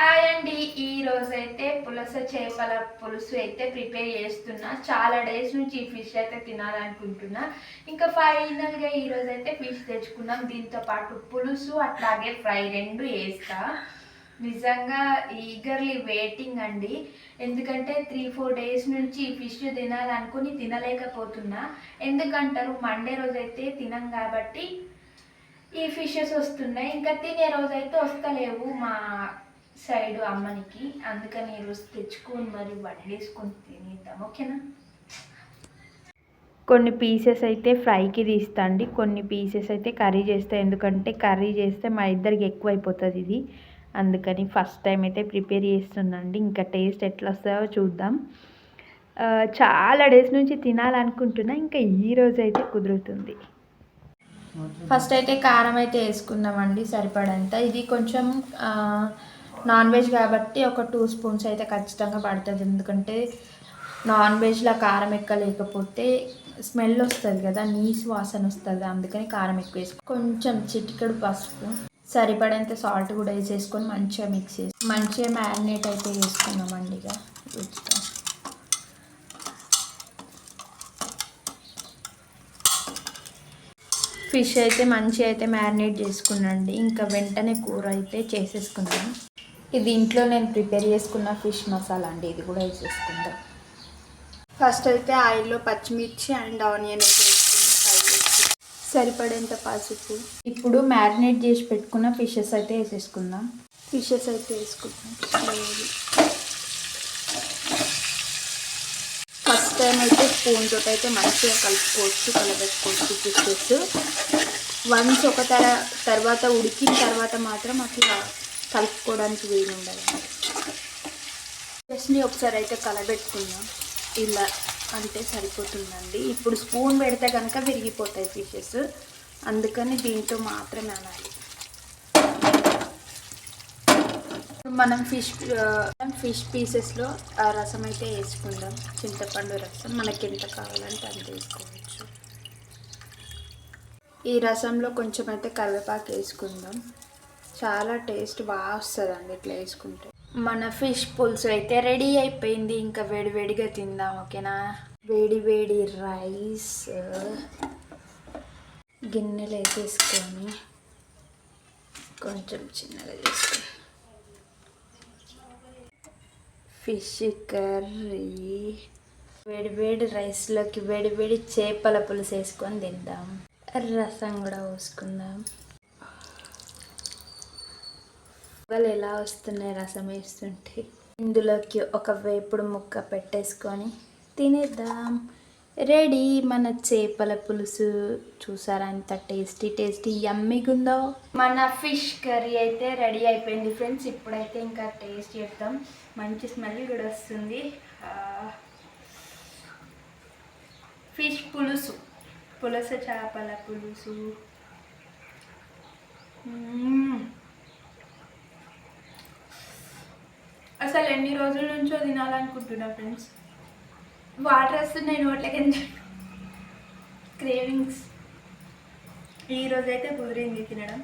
Hi అండి. ఈ రోజు అయితే పులస చేపల పులుసు అయితే ప్రిపేర్ చేస్తున్నా. చాలా డేస్ నుంచి ఈ ఫిష్ అయితే తినాలనుకుంటున్నా. ఇంకా ఫైనల్గా ఈ రోజు అయితే ఫిష్ తెచ్చుకున్నాం. దీంతో పాటు పులుసు అట్లాగే ఫ్రై రెండు వేస్తా. నిజంగా ఈగర్లీ వెయిటింగ్ అండి. ఎందుకంటే త్రీ ఫోర్ డేస్ నుంచి ఈ ఫిష్ తినాలనుకుని తినలేకపోతున్నా. ఎందుకంటారు? మండే రోజు అయితే తినం కాబట్టి ఈ ఫిషెస్ వస్తున్నాయి. ఇంకా తినే రోజు అయితే వస్తలేవు మా సైడ్ అమ్మనికి అందుకని ఈరోజు తెచ్చుకొని మరి వండేసుకొని తినేద్దాం ఓకేనా? కొన్ని పీసెస్ అయితే ఫ్రైకి తీస్తా అండి కొన్ని పీసెస్ అయితే కర్రీ చేస్తా ఎందుకంటే కర్రీ చేస్తే మా ఇద్దరికి ఎక్కువ అయిపోతుంది ఇది. అందుకని ఫస్ట్ టైం అయితే ప్రిపేర్ చేస్తున్నాండి ఇంకా టేస్ట్ ఎట్లా వస్తుందో చూద్దాం చాలా డేస్ నుంచి తినాలనుకుంటున్నా ఇంకా ఈ రోజు అయితే కుదురుతుంది. ఫస్ట్ అయితే కారం అయితే వేసుకుందామండి సరిపడంత. ఇది కొంచెం నాన్ వెజ్ కాబట్టి ఒక టూ స్పూన్స్ అయితే ఖచ్చితంగా పడుతుంది. ఎందుకంటే నాన్ వెజ్లో కారం ఎక్కువ లేకపోతే స్మెల్ వస్తుంది కదా నీసు వాసన వస్తుంది. అందుకని కారం ఎక్కువ వేసుకో. కొంచెం చిటికెడు పసుపు సరిపడేంత సాల్ట్ కూడా వేసేసుకొని మంచిగా మిక్స్ చేసి మంచిగా మ్యారినేట్ అయితే చేసుకున్నామండి ఇక. రుచితో ఫిష్ అయితే మంచిగా అయితే మ్యారినేట్ చేసుకున్నాండి ఇంకా వెంటనే కూర అయితే చేసేసుకున్నాను ఇది ఇంట్లో నేను ప్రిపేర్ చేసుకున్న ఫిష్ మసాలా అండి ఇది కూడా వేసేసుకుందాం ఫస్ట్ అయితే ఆయిల్లో పచ్చిమిర్చి అండ్ ఆనియన్ సరిపడేంత పసుపు. ఇప్పుడు మ్యారినేట్ చేసి పెట్టుకున్న ఫిషెస్ అయితే వేసేసుకుందాం. ఫిషెస్ అయితే వేసుకుందాం. ఫస్ట్ టైం అయితే స్పూన్ తోటి అయితే మంచిగా కలుపుకోవచ్చు కలబెట్టుకోవచ్చు ఫిషెస్. వన్స్ ఒక తర తర్వాత ఉడికిన తర్వాత మాత్రం అట్లా కలుపుకోవడానికి వీలు ఉండదు. జస్ట్ని ఒకసారి అయితే కలబెట్టుకుందాం. ఇలా అంటే సరిపోతుందండి. ఇప్పుడు స్పూన్ పెడితే కనుక విరిగిపోతాయి ఫిషెస్ అందుకని దీంతో మాత్రమే అనాలి. మనం ఫిష్ ఫిష్ పీసెస్లో ఆ రసం అయితే వేసుకుందాం. చింతపండు రసం మనకి ఎంత కావాలంటే అంత వేసుకోవచ్చు. ఈ రసంలో కొంచెం అయితే కరివేపాకు వేసుకుందాం. చాలా టేస్ట్ బాగా వస్తుందండి ఇట్లా వేసుకుంటే. మన ఫిష్ పులుసు అయితే రెడీ అయిపోయింది. ఇంకా వేడివేడిగా తిందాం ఓకేనా? వేడి వేడి రైస్ గిన్నెలు వేసేసుకొని కొంచెం చిన్నగా చేసుకొని. Fish curry. వేడివేడి రైస్లోకి వేడివేడి చేపల పులుసు వేసుకొని తిందాం. రసం కూడా పోసుకుందాం. వాళ్ళు ఎలా వస్తున్నాయి రసం వేస్తుంటే? ఇందులోకి ఒక వేపుడు ముక్క పెట్టేసుకొని తినేద్దాం. రెడీ మన చేపల పులుసు. చూసారా ఎంత టేస్టీ టేస్టీ యమ్మీగా ఉందో మన ఫిష్ కర్రీ అయితే రెడీ అయిపోయింది ఫ్రెండ్స్. ఇప్పుడైతే ఇంకా టేస్ట్ చేద్దాం. మంచి స్మెల్ కూడా వస్తుంది. ఫిష్ పులుసు. పులస చేపల పులుసు. అసలు ఎన్ని రోజుల నుంచో తినాలనుకుంటున్నా ఫ్రెండ్స్ వాటర్ వస్తున్నాయి నోట్లకి క్రేవింగ్స్ ఈ రోజు అయితే కుదిరింది తినడం.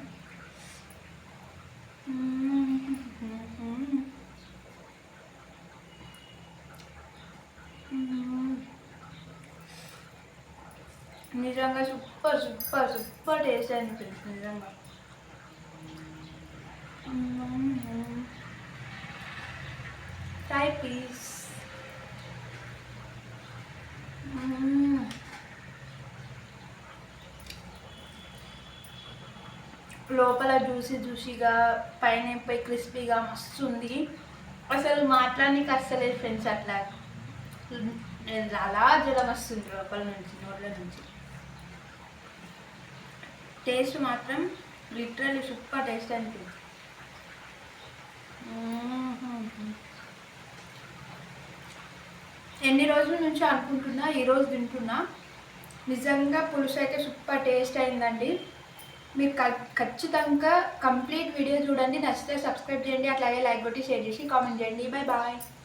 నిజంగా సూపర్ సూపర్ సూపర్ టేస్ట్ అనిపిస్తుంది నిజంగా. Try please mm. లోపల జ్యూసీ జ్యూసీగా పైన పోయి క్రిస్పీగా మస్తు ఉంది అసలు మాట్లాడానికి అస్సలేదు ఫ్రెండ్స్ అట్లా. నేను అలా జలం వస్తుంది లోపల నుంచి నోట్ల నుంచి. టేస్ట్ మాత్రం లిటరల్లీ సూపర్ టేస్ట్ అనిపించింది మ్మ్. ఎన్ని రోజుల నుంచి అనుకుంటున్నా ఈరోజు తింటున్నా. నిజంగా పులుసు అయితే సూపర్ టేస్ట్ అయిందండి. మీరు క- ఖచ్చితంగా కంప్లీట్ వీడియో చూడండి. నచ్చితే సబ్స్క్రైబ్ చేయండి. అట్లాగే లైక్ కొట్టి షేర్ చేసి కామెంట్ చేయండి. Bye bye.